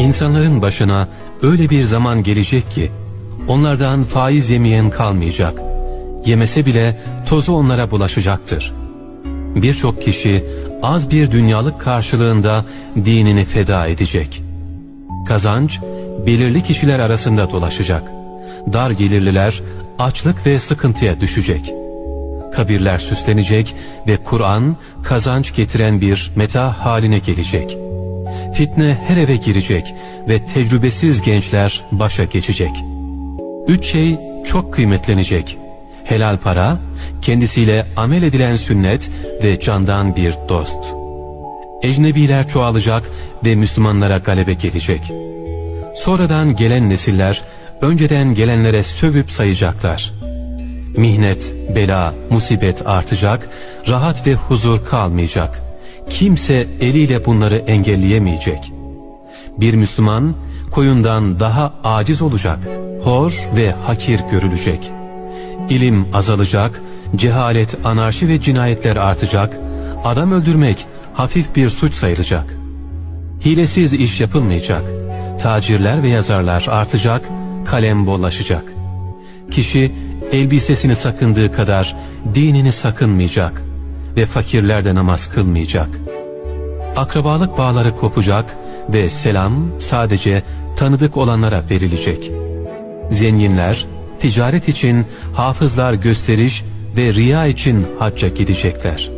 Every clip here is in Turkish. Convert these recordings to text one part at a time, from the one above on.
İnsanların başına öyle bir zaman gelecek ki onlardan faiz yemeyen kalmayacak. Yemese bile tozu onlara bulaşacaktır. Birçok kişi az bir dünyalık karşılığında dinini feda edecek. Kazanç belirli kişiler arasında dolaşacak. Dar gelirliler açlık ve sıkıntıya düşecek. Kabirler süslenecek ve Kur'an kazanç getiren bir meta haline gelecek. Fitne her eve girecek ve tecrübesiz gençler başa geçecek. Üç şey çok kıymetlenecek. Helal para, kendisiyle amel edilen sünnet ve candan bir dost. Ecnebiler çoğalacak ve Müslümanlara galebe gelecek. Sonradan gelen nesiller önceden gelenlere sövüp sayacaklar. Mihnet, bela, musibet artacak, rahat ve huzur kalmayacak. Kimse eliyle bunları engelleyemeyecek. Bir Müslüman koyundan daha aciz olacak, hor ve hakir görülecek. İlim azalacak, cehalet, anarşi ve cinayetler artacak, adam öldürmek hafif bir suç sayılacak. Hilesiz iş yapılmayacak, tacirler ve yazarlar artacak, kalem bollaşacak. Kişi elbisesini sakındığı kadar dinini sakınmayacak ve fakirler de namaz kılmayacak. Akrabalık bağları kopacak ve selam sadece tanıdık olanlara verilecek. Zenginler ticaret için, hafızlar gösteriş ve riya için hacca gidecekler.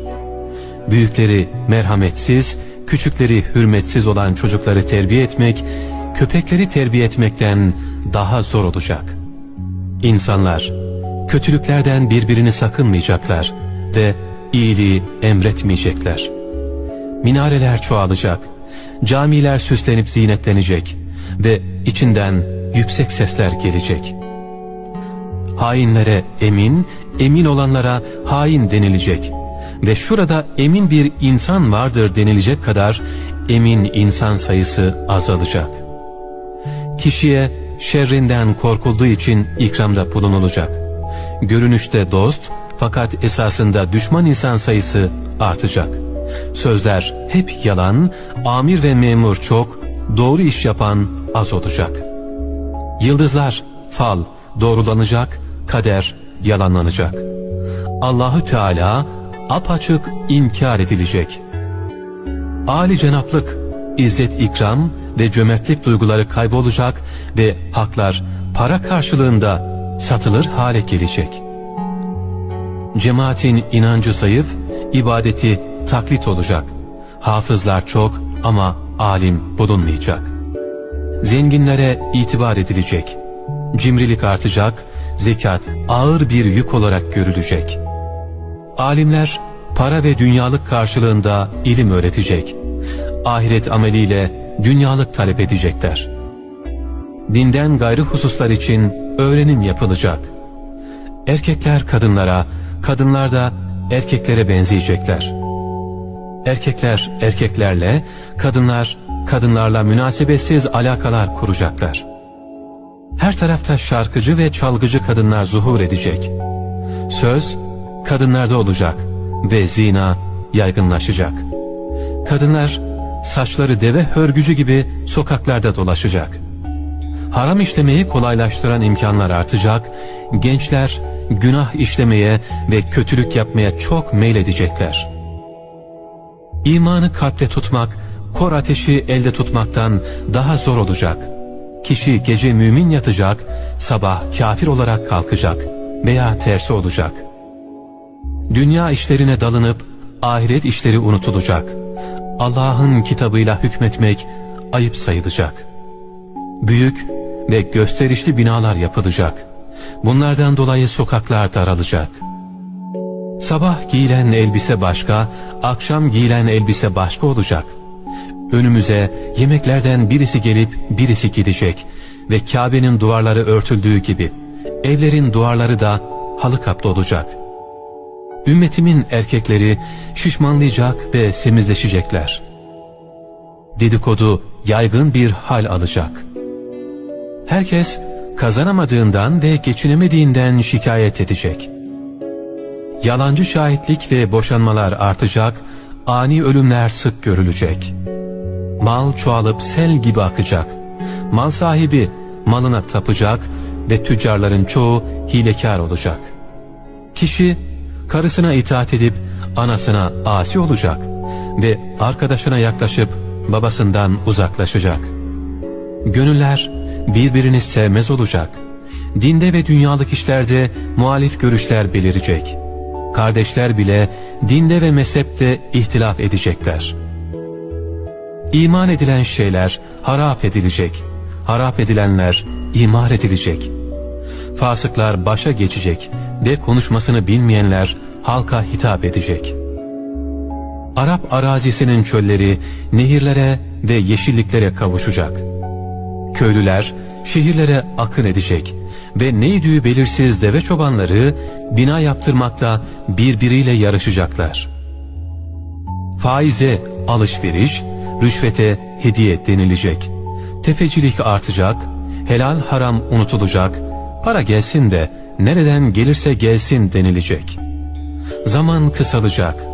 Büyükleri merhametsiz, küçükleri hürmetsiz olan çocukları terbiye etmek, köpekleri terbiye etmekten daha zor olacak. İnsanlar kötülüklerden birbirini sakınmayacaklar ve iyiliği emretmeyecekler. Minareler çoğalacak, camiler süslenip zinetlenecek ve içinden yüksek sesler gelecek. Hainlere emin, emin olanlara hain denilecek ve şurada emin bir insan vardır denilecek kadar emin insan sayısı azalacak. Kişiye şerrinden korkulduğu için ikramda bulunulacak. Görünüşte dost fakat esasında düşman insan sayısı artacak. Sözler hep yalan, amir ve memur çok, doğru iş yapan az olacak. Yıldızlar, fal doğrulanacak, kader yalanlanacak. Allahü Teala apaçık inkar edilecek. Ali cenaplık, izzet ikram ve cömertlik duyguları kaybolacak ve haklar para karşılığında satılır hale gelecek. Cemaatin inancı zayıf, ibadeti taklit olacak. Hafızlar çok ama alim bulunmayacak. Zenginlere itibar edilecek. Cimrilik artacak, zekat ağır bir yük olarak görülecek. Alimler para ve dünyalık karşılığında ilim öğretecek. Ahiret ameliyle dünyalık talep edecekler. Dinden gayrı hususlar için öğrenim yapılacak. Erkekler kadınlara, kadınlar da erkeklere benzeyecekler. Erkekler erkeklerle, kadınlar kadınlarla münasebetsiz alakalar kuracaklar. Her tarafta şarkıcı ve çalgıcı kadınlar zuhur edecek. Söz kadınlarda olacak ve zina yaygınlaşacak. Kadınlar saçları deve hörgücü gibi sokaklarda dolaşacak. Haram işlemeyi kolaylaştıran imkanlar artacak, gençler günah işlemeye ve kötülük yapmaya çok meyledecekler. İmanı kalpte tutmak, kor ateşi elde tutmaktan daha zor olacak. Kişi gece mümin yatacak, sabah kafir olarak kalkacak veya tersi olacak. Dünya işlerine dalınıp ahiret işleri unutulacak. Allah'ın kitabıyla hükmetmek ayıp sayılacak. Büyük ve gösterişli binalar yapılacak. Bunlardan dolayı sokaklar daralacak. Sabah giyilen elbise başka, akşam giyilen elbise başka olacak. Önümüze yemeklerden birisi gelip birisi gidecek ve Kabe'nin duvarları örtüldüğü gibi evlerin duvarları da halı kaplı olacak. Ümmetimin erkekleri şişmanlayacak ve semizleşecekler. Dedikodu yaygın bir hal alacak. Herkes kazanamadığından ve geçinemediğinden şikayet edecek. Yalancı şahitlik ve boşanmalar artacak, ani ölümler sık görülecek. Mal çoğalıp sel gibi akacak. Mal sahibi malına tapacak ve tüccarların çoğu hilekar olacak. Kişi karısına itaat edip anasına asi olacak ve arkadaşına yaklaşıp babasından uzaklaşacak. Gönüller birbirini sevmez olacak. Dinde ve dünyalık işlerde muhalif görüşler belirecek. Kardeşler bile dinde ve mezhepte ihtilaf edecekler. İman edilen şeyler harap edilecek. Harap edilenler imar edilecek. Fasıklar başa geçecek ve konuşmasını bilmeyenler halka hitap edecek. Arap arazisinin çölleri nehirlere ve yeşilliklere kavuşacak. Köylüler şehirlere akın edecek ve neydi belirsiz deve çobanları bina yaptırmakta birbiriyle yarışacaklar. Faize alışveriş, rüşvete hediye denilecek. Tefecilik artacak, helal haram unutulacak, para gelsin de nereden gelirse gelsin denilecek. Zaman kısalacak.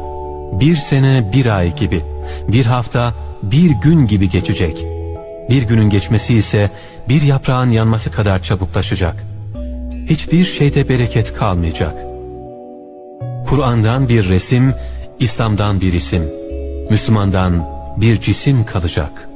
Bir sene bir ay gibi, bir hafta bir gün gibi geçecek. Bir günün geçmesi ise bir yaprağın yanması kadar çabuklaşacak. Hiçbir şeyde bereket kalmayacak. Kur'an'dan bir resim, İslam'dan bir isim, Müslümandan bir cisim kalacak.''